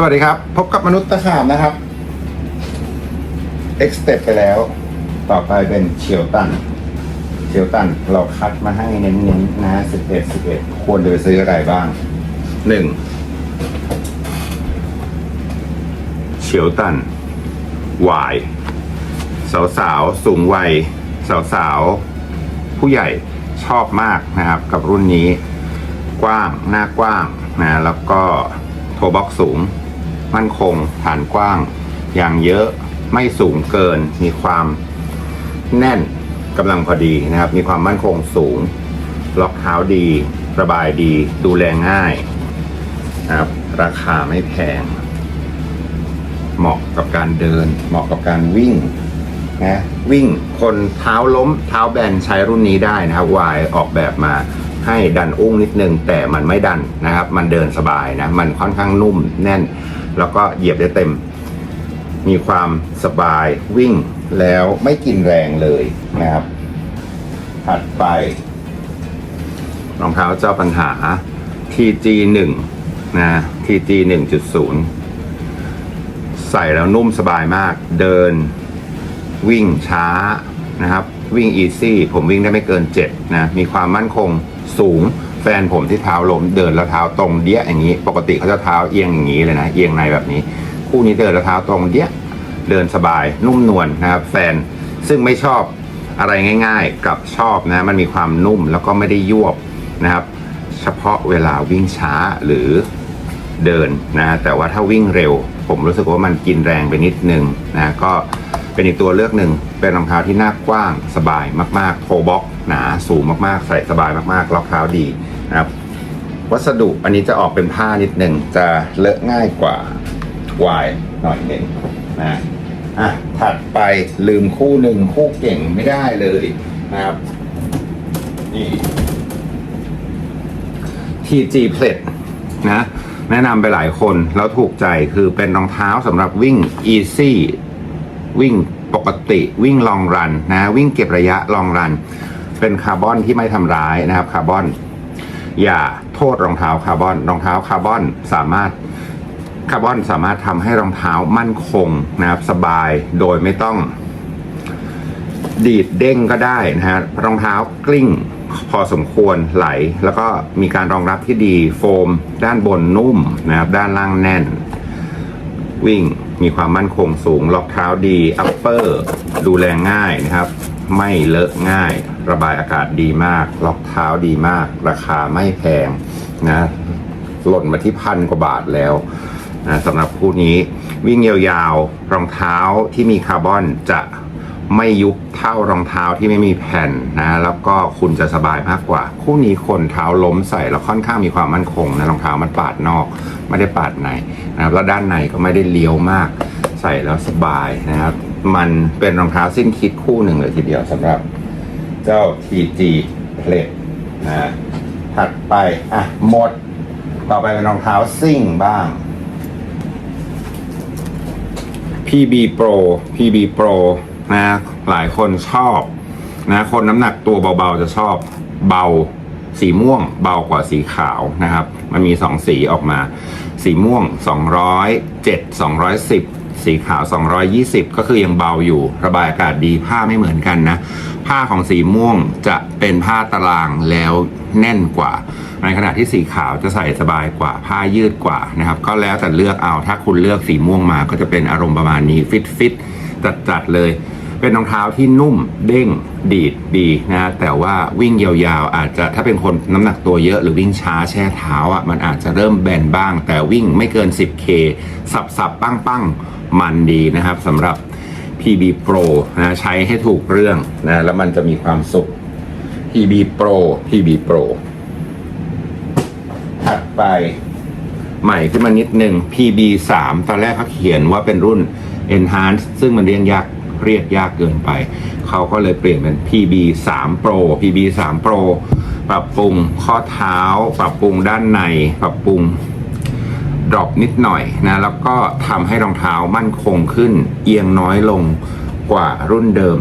สวัสดีครับ พบกับมนุษย์ตะขามนะครับ X step ไปแล้ว ต่อไปเป็นเชียวตันเชียวตันเราคัดมาให้เน้นๆนะ11 11ควรจะไปซื้ออะไรบ้างหนึ่งเชียวตันวายสาวๆสูงวัยสาวๆผู้ใหญ่ชอบมากนะครับ กับรุ่นนี้ กว้างหน้ากว้างนะแล้วก็โทบ็อกสูง มั่นคง ฐานกว้าง อย่างเยอะไม่สูงเกิน มีความแน่นกำลังพอดีนะครับ มีความมั่นคงสูง ล็อกเท้าดี ระบายดี ดูแลง่ายนะครับ ราคาไม่แพง เหมาะกับการเดิน เหมาะกับการวิ่งนะวิ่งคนเท้าล้มเท้าแบนใช้รุ่นนี้ได้นะครับวายออกแบบมาให้ดันอุ้งนิดนึง แต่มันไม่ดันนะครับ มันเดินสบายนะ มันค่อนข้างนุ่มแน่น แล้วก็เหยียบได้เต็ม มีความสบายวิ่งแล้วไม่กินแรงเลยนะครับ ถัดไป รองเท้าเจ้าปัญหา TG 1 นะ TG 1.0 ใส่แล้วนุ่มสบายมาก เดินวิ่งช้านะครับ วิ่งอีซี่ผมวิ่งได้ไม่เกิน 7 นะ มีความมั่นคงสูง แฟนผมที่เท้าล้มเดินแล้วเท้าตรงเดี้ยอย่างนี้ ปกติเขาจะเท้าเอียงอย่างนี้เลยนะ เอียงในแบบนี้ คู่นี้เดินแล้วเท้าตรงเดี้ยเดินสบายนุ่มนวลนะครับ แฟนซึ่งไม่ชอบอะไรง่าย ๆ กับชอบนะมันมีความนุ่มแล้วก็ไม่ได้ยวบนะครับ เฉพาะเวลาวิ่งช้าหรือเดินนะแต่ว่าถ้าวิ่งเร็ว ผมรู้สึกว่ามันกินแรงไปนิดนึงนะก็เป็นอีกตัวเลือกหนึ่งเป็นรองเท้าที่หน้ากว้างสบายมากๆโทบ็อกหนาสูงมากๆ ใส่สบายมากๆล็อกเท้าดี นะครับ วัสดุอันนี้จะออกเป็นผ้านิดหนึ่งจะเลอะง่ายกว่าวายหน่อยหนึ่งนะอะถัดไปลืมคู่หนึ่งคู่เก่งไม่ได้เลยนะครับนี่ TG p l a t นะแนะนำไปหลายคนแล้วถูกใจคือเป็นรองเท้าสำหรับวิ่ง easy วิ่งปกติวิ่งลองรันนะวิ่งเก็บระยะลองรัน เป็นคาร์บอนที่ไม่ทำร้ายนะครับคาร์บอน อย่าโทษรองเท้าคาร์บอน รองเท้าคาร์บอนสามารถคาร์บอนสามารถทำให้รองเท้ามั่นคงนะครับสบายโดยไม่ต้อง ดีดเด้งก็ได้นะฮะรองเท้ากลิ้งพอสมควรไหล แล้วก็มีการรองรับที่ดีโฟม ด้านบนนุ่มนะครับด้านล่างแน่น วิ่งมีความมั่นคงสูงล็อกเท้าดีอัปเปอร์ดูแลง่ายนะครับ ไม่เลอะง่าย ระบายอากาศดีมาก ล็อกเท้าดีมาก ราคาไม่แพงนะหล่นมาที่พันกว่าบาทแล้วนะสำหรับคู่นี้วิ่งยาวๆรองเท้าที่มีคาร์บอนจะไม่ยุบเท่ารองเท้าที่ไม่มีแผ่นนะแล้วก็คุณจะสบายมากกว่า คู่นี้คนเท้าล้มใส่แล้วค่อนข้างมีความมั่นคงนะรองเท้ามันปาดนอก ไม่ได้ปาดในนะครับแล้วด้านในก็ไม่ได้เลี้ยวมาก ใส่แล้วสบายนะครับ มันเป็นรองเท้าสิ้นคิดคู่หนึ่งเลยทีเดียวสำหรับเจ้า TG Plate นะถัดไป อะ หมด ต่อไปเป็นรองเท้าซิ่งบ้าง PB Pro PB Pro นะหลายคนชอบนะคนน้ำหนักตัวเบาๆ จะชอบเบาสีม่วงเบากว่าสีขาวนะครับ มันมีสองสีออกมา สีม่วง 207 210 สีขาว 220 ก็คือยังเบาอยู่ ระบายอากาศดีผ้าไม่เหมือนกันนะ ผ้าของสีม่วงจะเป็นผ้าตารางแล้วแน่นกว่า ในขณะที่สีขาวจะใส่สบายกว่าผ้ายืดกว่านะครับ ก็แล้วแต่เลือกเอาถ้าคุณเลือกสีม่วงมาก็จะเป็นอารมณ์ประมาณนี้ฟิตฟิตจัดจัดๆเลย เป็นรองเท้าที่นุ่มเด้งดีดดีนะแต่ว่าวิ่งยาวๆ อาจจะถ้าเป็นคนน้ำหนักตัวเยอะหรือวิ่งช้าแช่เท้าอะมันอาจจะเริ่มแบนบ้าง แต่วิ่งไม่เกิน 10K สับสับปั้งปั้งๆ มันดีนะครับสำหรับ PB Pro นะใช้ให้ถูกเรื่องนะแล้วมันจะมีความสุข PB Pro PB Pro ถัดไปใหม่ขึ้นมานิดหนึ่ง PB 3ตอนแรกเขาเขียนว่าเป็นรุ่น Enhance ซึ่งมันเรียกยากเรียกยากเกินไป เขาก็เลยเปลี่ยนเป็น PB 3 Pro PB 3 Pro ปรับปรุงข้อเท้า ปรับปรุงด้านใน ปรับปรุง ดรอปนิดหน่อยนะแล้วก็ทำให้รองเท้ามั่นคงขึ้น เอียงน้อยลงกว่ารุ่นเดิม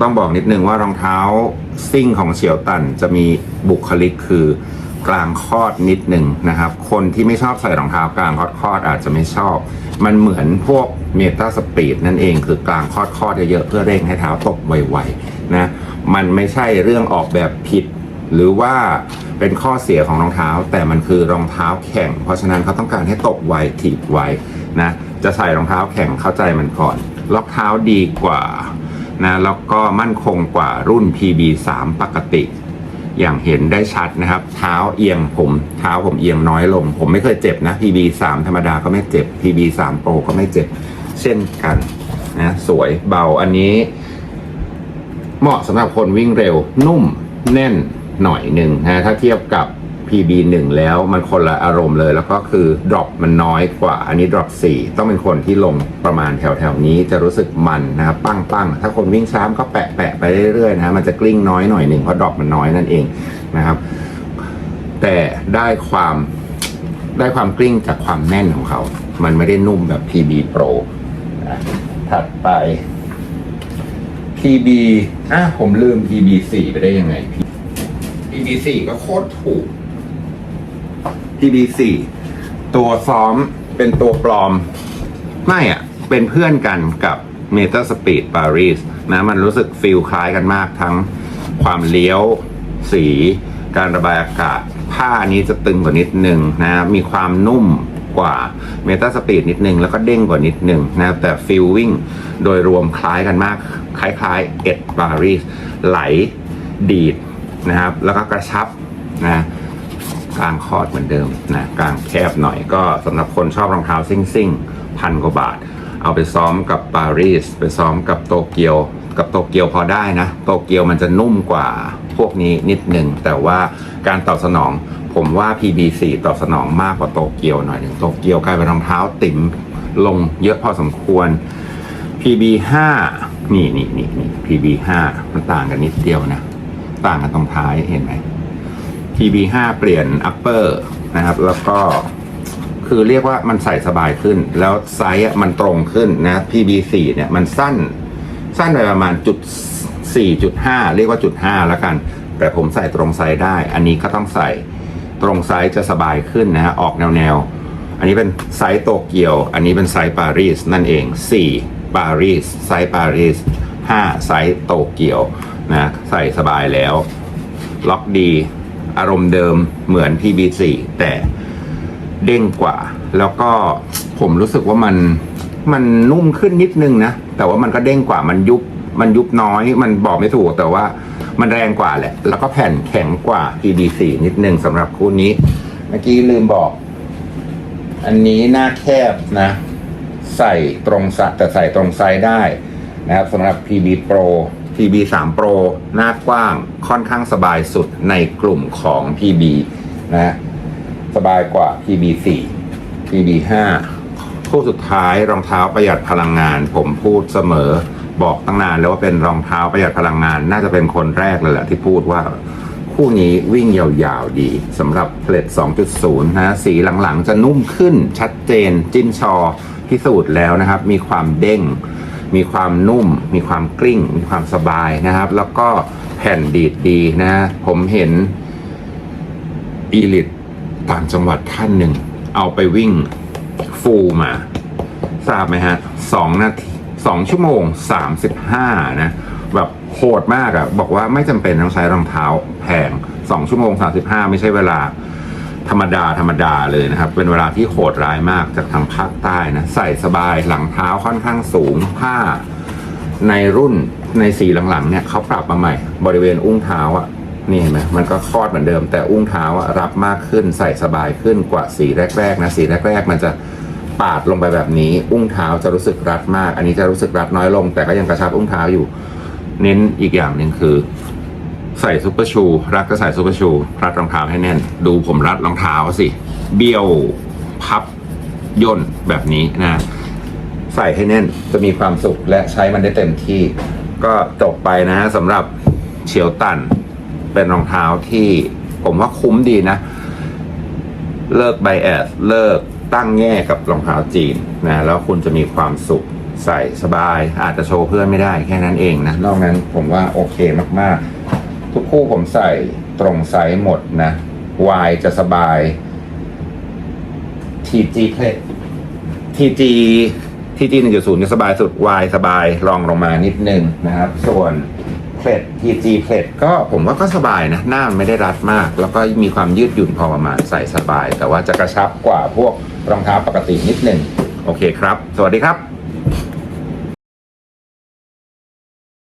ต้องบอกนิดนึงว่ารองเท้าซิ่งของเฉียวตันจะมีบุคลิกคือกลางคอดนิดหนึ่งนะครับ คนที่ไม่ชอบใส่รองเท้ากลางคอดคอดอาจจะไม่ชอบ มันเหมือนพวกเมตาสปีดนั่นเองคือกลางคอดคอดเยอะๆเพื่อเร่งให้เท้าตกไวๆนะมันไม่ใช่เรื่องออกแบบผิด หรือว่า เป็นข้อเสียของรองเท้า แต่มันคือรองเท้าแข่ง เพราะฉะนั้นเขาต้องการให้ตกไวถีบไวนะจะใส่รองเท้าแข่งเข้าใจมันก่อนล็อกเท้าดีกว่านะแล้วก็มั่นคงกว่ารุ่น PB3 ปกติ อย่างเห็นได้ชัดนะครับ เท้าเอียงผมเท้าผมเอียงน้อยลง ผมไม่เคยเจ็บนะ PB3 ธรรมดาก็ไม่เจ็บ PB3 Pro ก็ไม่เจ็บเช่นกันนะสวยเบาอันนี้ เหมาะสำหรับคนวิ่งเร็วนุ่มแน่น หน่อยหนึ่งนะถ้าเทียบกับ PB1 แล้วมันคนละอารมณ์เลย แล้วก็คือ drop มันน้อยกว่า อันนี้ drop 4ต้องเป็นคนที่ลงประมาณแถวๆนี้จะรู้สึกมันนะครับปั้งปั้งถ้าคนวิ่งช้าก็แปะแปะไปเรื่อยๆนะมันจะกลิ้งน้อยหน่อยหนึ่งเพราะ drop มันน้อยนั่นเองนะครับ แต่ได้ความได้ความกลิ้งจากความแน่นของเขา มันไม่ได้นุ่มแบบ PB Pro นะถัดไป PB อะผมลืม PB 4 ไปได้ยังไง PB 4 ก็โคตรถูก PB 4 ตัวซ้อมเป็นตัวปลอม ไม่อะเป็นเพื่อนกันกับ Meta Speed Paris นะมันรู้สึกฟีลคล้ายกันมากทั้งความเลี้ยวสีการระบายอากาศ ผ้านี้จะตึงกว่านิดนึงนะ มีความนุ่มกว่า Meta Speed นิดนึง แล้วก็เด้งกว่านิดนึงนะแต่ฟีลวิ่งโดยรวมคล้ายกันมาก คล้ายๆเอ็ดปารีสไหลดีด นะครับ แล้วก็กระชับนะกลางคอดเหมือนเดิมนะกลางแคบหน่อยก็สำหรับคนชอบรองเท้าซิ่งซิ่งพันกว่าบาท เอาไปซ้อมกับปารีสไปซ้อมกับโตเกียว กับโตเกียวพอได้นะ โตเกียวมันจะนุ่มกว่าพวกนี้นิดหนึ่งแต่ว่าการตอบสนองผมว่า PB4 ตอบสนองมากกว่าโตเกียวหน่อยหนึ่งโตเกียวกลายเป็นรองเท้าติ๋มลงเยอะพอสมควร PB5 นี่นี่นี่นี่ PB5 มันต่างกันนิดเดียวนะ ต่างกันตรงท้ายเห็นไหม TB5 เปลี่ยน upper นะครับ แล้วก็คือเรียกว่ามันใส่สบายขึ้น แล้วไซส์มันตรงขึ้นนะ PB4 เนี่ยมันสั้นสั้นไปประมาณจุด4.5 เรียกว่าจุด5แล้วกัน แต่ผมใส่ตรงไซส์ได้ อันนี้ก็ต้องใส่ตรงไซส์จะสบายขึ้นนะฮะออกแนวแนวๆอันนี้เป็นไซส์โตเกียว อันนี้เป็นไซส์ปารีสนั่นเอง 4 ปารีสไซส์ปารีส5ไซส์โตเกียว นะใส่สบายแล้ว ล็อกดี อารมณ์เดิมเหมือน PB4 แต่เด้งกว่า แล้วก็ผมรู้สึกว่ามันมันนุ่มขึ้นนิดนึงนะ แต่ว่ามันก็เด้งกว่ามันยุบมันยุบน้อย มันบอกไม่ถูกแต่ว่ามันแรงกว่าแหละ แล้วก็แผ่นแข็งกว่า PB4 นิดนึงสำหรับคู่นี้ เมื่อกี้ลืมบอก อันนี้หน้าแคบนะ ใส่ตรงสะแต่ใส่ตรงไซส์ได้นะครับสำหรับ PB Pro PB 3 Pro หน้ากว้างค่อนข้างสบายสุดในกลุ่มของ PB นะสบายกว่า PB 4 PB 5คู่สุดท้ายรองเท้าประหยัดพลังงาน ผมพูดเสมอบอกตั้งนานแล้วว่าเป็นรองเท้าประหยัดพลังงาน น่าจะเป็นคนแรกเลยแหละที่พูดว่าคู่นี้วิ่งยาวๆดีสำหรับเพลท2.0 นะสีหลังๆ จะนุ่มขึ้นชัดเจน จิ้นชอพิสูจน์แล้วนะครับ มีความเด้ง มีความนุ่ม มีความกลิ้ง มีความสบายนะครับ แล้วก็แผ่นดีดดีนะ ผมเห็นอีลิตต่างจังหวัดท่านหนึ่ง เอาไปวิ่งฟูลมา ทราบไหมฮะสองนาทีสองชั่วโมงสามสิบห้านะ แบบโหดมากอะบอกว่าไม่จำเป็นต้องใช้รองเท้าแพงสองชั่วโมงสามสิบห้าไม่ใช่เวลา ธรรมดาธรรมดาเลยนะครับ เป็นเวลาที่โหดร้ายมากจากทางภาคใต้นะ ใส่สบายหลังเท้าค่อนข้างสูงผ้าในรุ่นในสีหลังๆเนี่ยเขาปรับมาใหม่ บริเวณอุ้งเท้าอะนี่เห็นไหมมันก็คลอดเหมือนเดิม แต่อุ้งเท้าอะรับมากขึ้นใส่สบายขึ้นกว่าสีแรกๆนะสีแรก ๆ มันจะปาดลงไปแบบนี้ อุ้งเท้าจะรู้สึกรัดมาก อันนี้จะรู้สึกรัดน้อยลง แต่ก็ยังกระชับอุ้งเท้าอยู่ เน้นอีกอย่างหนึ่งคือ ใส่ซุปเปอร์ชู รักก็ใส่ซุปเปอร์ชู รัดรองเท้าให้แน่น ดูผมรัดรองเท้าสิ เบี้ยวพับย่นแบบนี้นะ ใส่ให้แน่นจะมีความสุขและใช้มันได้เต็มที่ ก็จบไปนะฮะสำหรับเฉียวตัน เป็นรองเท้าที่ผมว่าคุ้มดีนะ เลิกไบแอสเลิกตั้งแง่กับรองเท้าจีนนะแล้วคุณจะมีความสุขใส่สบาย อาจจะโชว์เพื่อนไม่ได้แค่นั้นเองนะนอกนั้นผมว่าโอเคมากๆ ทุกคู่ผมใส่ตรงไซส์หมดนะ Y จะสบาย TG เพลท TG TG 1.0 จะสบายสุด Y สบายรองลงมานิดนึงนะครับ ส่วนเพลท TG เพลทก็ผมว่าก็สบายนะ หน้ามันไม่ได้รัดมาก แล้วก็มีความยืดหยุ่นพอประมาณใส่สบาย แต่ว่าจะกระชับกว่าพวกรองเท้าปกตินิดนึง โอเคครับ สวัสดีครับ